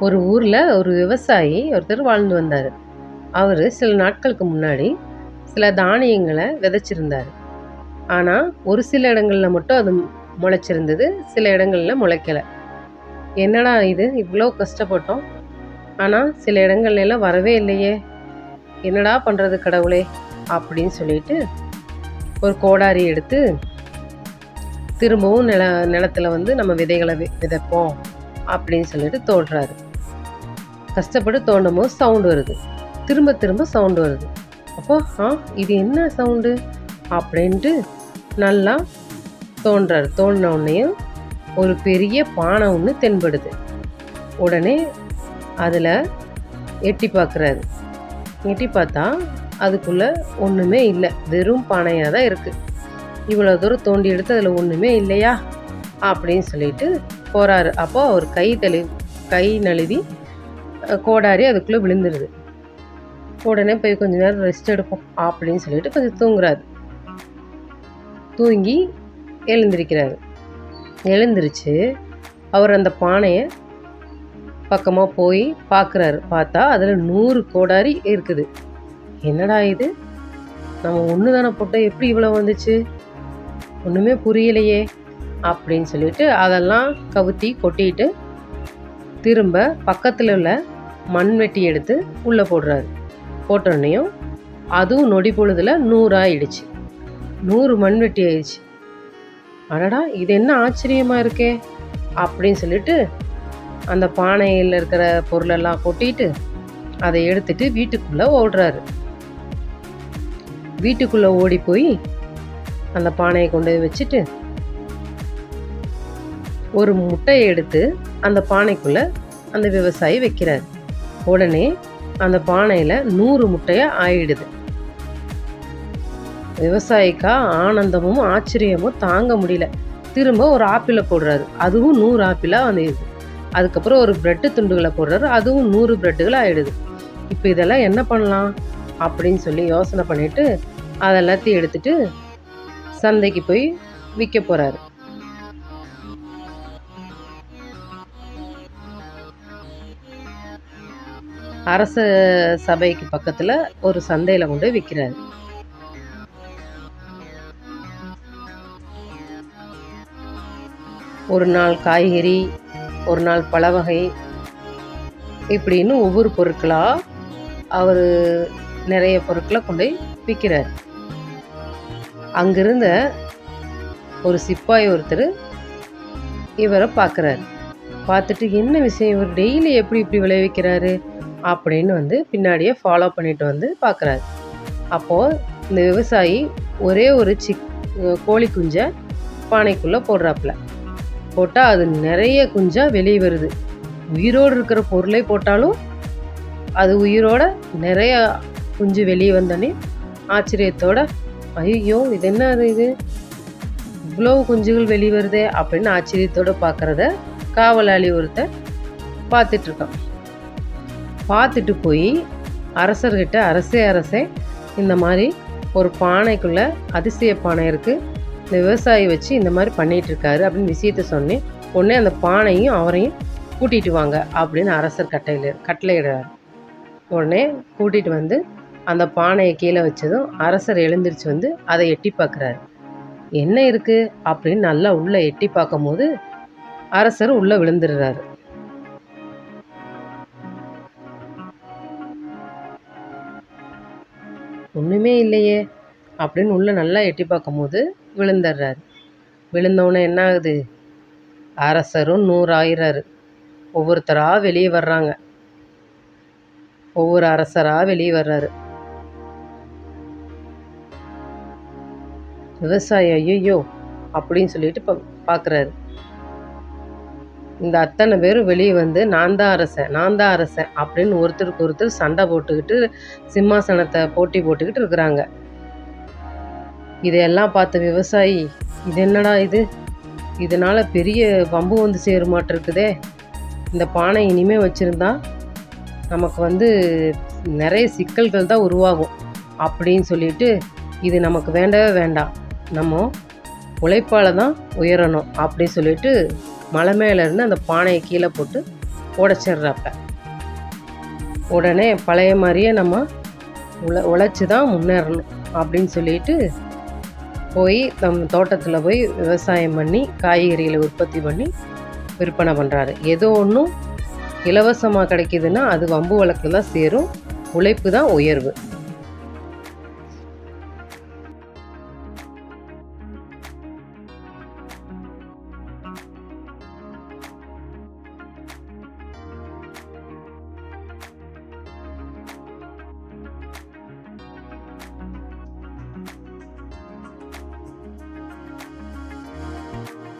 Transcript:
ஒரு ஊரில் ஒரு விவசாயி ஒருத்தர் வாழ்ந்து வந்தார். அவர் சில நாட்களுக்கு முன்னாடி சில தானியங்களை விதைச்சிருந்தார். ஆனால் ஒரு சில இடங்களில் மட்டும் அது முளைச்சிருந்தது சில இடங்களில் முளைக்கலை. என்னடா இது இவ்வளோ கஷ்டப்பட்டோம். ஆனால் சில இடங்கள்லாம் வரவே இல்லையே. என்னடா பண்ணுறது கடவுளே? அப்படின்னு சொல்லிட்டு ஒரு கோடாரி எடுத்து திரும்பவும் நில நிலத்துல வந்து நம்ம விதைகளை வி விதைப்போம். அப்படின்னு சொல்லிட்டு தோன்றாரு. கஷ்டப்பட்டு தோண்டும் போது சவுண்டு வருது. திரும்ப திரும்ப சவுண்டு வருது. அப்போ ஆ இது என்ன சவுண்டு அப்படின்ட்டு நல்லா தோன்றாரு. தோண்டின உடனேயும் ஒரு பெரிய பானை ஒன்று தென்படுது. உடனே அதில் எட்டி பார்க்குறாரு எட்டி பார்த்தா அதுக்குள்ளே ஒன்றுமே இல்லை. வெறும் பானையாக தான் இருக்குது இவ்வளோ தூரம் தோண்டி எடுத்து அதில் ஒன்றுமே இல்லையா? அப்படின்னு சொல்லிட்டு போகிறாரு அப்போது அவர் கை தெளி கை நழுவி கோடாரி அதுக்குள்ளே விழுந்துருது. உடனே போய் கொஞ்ச நேரம் ரெஸ்ட் எடுப்போம் அப்படின்னு சொல்லிட்டு கொஞ்சம் தூங்குறாரு. தூங்கி எழுந்திருக்கிறாரு. எழுந்திருச்சு அவர் அந்த பானையை பக்கமாக போய் பார்க்குறாரு பார்த்தா அதில் நூறு கோடாரி இருக்குது. என்னடா இது? நம்ம ஒன்று தானே போட்டோம் எப்படி இவ்வளோ வந்துச்சு? ஒன்றுமே புரியலையே. அப்படின்னு சொல்லிட்டு அதெல்லாம் கவுத்தி கொட்டிட்டு திரும்ப பக்கத்தில் உள்ள மண்வெட்டி எடுத்து உள்ளே போடுறாரு. போட்டோடனையும் அதுவும் நொடி பொழுதில் நூறாயிடுச்சு. நூறு மண்வெட்டி ஆயிடுச்சு. அடடா இது என்ன ஆச்சரியமாக இருக்கே அப்படின்னு சொல்லிட்டு அந்த பானையில் இருக்கிற பொருளெல்லாம் கொட்டிட்டு அதை எடுத்துட்டு வீட்டுக்குள்ளே ஓடுறாரு. வீட்டுக்குள்ளே ஓடி போய் அந்த பானையை கொண்டு போய் வச்சுட்டு ஒரு முட்டையை எடுத்து அந்த பானைக்குள்ளே அந்த விவசாயி வைக்கிறார். உடனே அந்த பானையில் நூறு முட்டையாக ஆயிடுது. விவசாயிக்கா ஆனந்தமும் ஆச்சரியமும் தாங்க முடியல. திரும்ப ஒரு ஆப்பிளை போடுறாரு. அதுவும் நூறு ஆப்பிளாக வந்துடுது அதுக்கப்புறம் ஒரு பிரெட்டு துண்டுகளை போடுறாரு. அதுவும் நூறு பிரெட்டுகள் ஆயிடுது. இப்போ இதெல்லாம் என்ன பண்ணலாம்? அப்படின்னு சொல்லி யோசனை பண்ணிட்டு அதெல்லாத்தையும் எடுத்துட்டு சந்தைக்கு போய் விற்க போகிறாரு அரச சபைக்கு பக்கத்துல ஒரு சந்தையில கொண்டு போய் விற்கிறாரு ஒரு நாள் காய்கறி ஒரு நாள் பழவகை இப்படின்னு ஒவ்வொரு பொருட்களாக அவர் நிறைய பொருட்களை கொண்டு போய் விற்கிறார் அங்கிருந்த ஒரு சிப்பாய் ஒருத்தர் இவரை பார்க்குறாரு. பார்த்துட்டு என்ன விஷயம்? இவர் டெய்லி எப்படி இப்படி விளைவிக்கிறாரு? அப்படின்னு வந்து பின்னாடியே ஃபாலோ பண்ணிட்டு வந்து பார்க்குறாரு. அப்போது இந்த விவசாயி ஒரே ஒரு சிக் கோழி குஞ்சை பானைக்குள்ளே போடுறாப்புல. போட்டால் அது நிறைய குஞ்சாக வெளியே வருது. உயிரோடு இருக்கிற பொருளை போட்டாலும் அது உயிரோட நிறைய குஞ்சு வெளியே வந்தோடனே ஆச்சரியத்தோட ஐயோ இது என்ன அது இது? இவ்வளோ குஞ்சுகள் வெளியே வருதே அப்படின்னு ஆச்சரியத்தோட பார்க்குறத காவலாளி ஒருத்தர் பார்த்துட்ருக்கான் பார்த்துட்டு போய் அரசர்கிட்ட அரசே அரசே இந்த மாதிரி ஒரு பானைக்குள்ளே அதிசய பானை இருக்குது இந்த விவசாயி வச்சு இந்த மாதிரி பண்ணிகிட்ருக்காரு அப்படின்னு விஷயத்த சொன்னேன் உடனே அந்த பானையும் அவரையும் கூட்டிட்டு வாங்க அப்படின்னு அரசர் கட்டையில் கட்டளையிடுறார். உடனே கூட்டிகிட்டு வந்து அந்த பானையை கீழே வச்சதும் அரசர் எழுந்திரிச்சு வந்து அதை எட்டி பார்க்குறாரு. என்ன இருக்குது அப்படின்னு நல்லா உள்ளே எட்டி பார்க்கும்போது அரசர் உள்ளே விழுந்துடுறாரு. ஒன்றுமே இல்லையே அப்படின்னு உள்ளே நல்லா எட்டி பார்க்கும்போது விழுந்துடுறாரு. விழுந்தவுடனே என்ன ஆகுது அரசரும் நூறாயிராரு. ஒவ்வொருத்தராக வெளியே வர்றாங்க. ஒவ்வொரு அரசராக வெளியே வர்றாரு. விவசாயி ஐயோ அப்படின்னு சொல்லிட்டு பா பார்க்குறாரு. இந்த அத்தனை பேரும் வெளியே வந்து நான் தான் அரசன் நான் தான் அரசன் அப்படின்னு ஒருத்தருக்கு ஒருத்தர் சண்டை போட்டுக்கிட்டு சிம்மாசனத்தை போட்டி போட்டுக்கிட்டு இருக்கிறாங்க. இதையெல்லாம் பார்த்த விவசாயி இது என்னடா இது? இதனால் பெரிய வம்பு வந்து சேருமாட்டிருக்குதே இந்த பானை இனிமேல் வச்சுருந்தா நமக்கு வந்து நிறைய சிக்கல்கள் தான் உருவாகும் அப்படின்னு சொல்லிட்டு இது நமக்கு வேண்டவே வேண்டாம். நம்ம உழைப்பால் தான் உயரணும் அப்படின்னு சொல்லிட்டு மலை மேலே இருந்து அந்த பானையை கீழே போட்டு உடைச்சிட்றப்ப உடனே பழைய மாதிரியே நம்ம உழ உழைச்சி தான் முன்னேறணும் அப்படின்னு சொல்லிட்டு போய் நம்ம தோட்டத்தில் போய் விவசாயம் பண்ணி காய்கறிகளை உற்பத்தி பண்ணி விற்பனை பண்ணுறாரு ஏதோ ஒன்றும் இலவசமாக கிடைக்குதுன்னா அது வம்பு வழக்கு தான் சேரும் உழைப்பு தான் உயர்வு.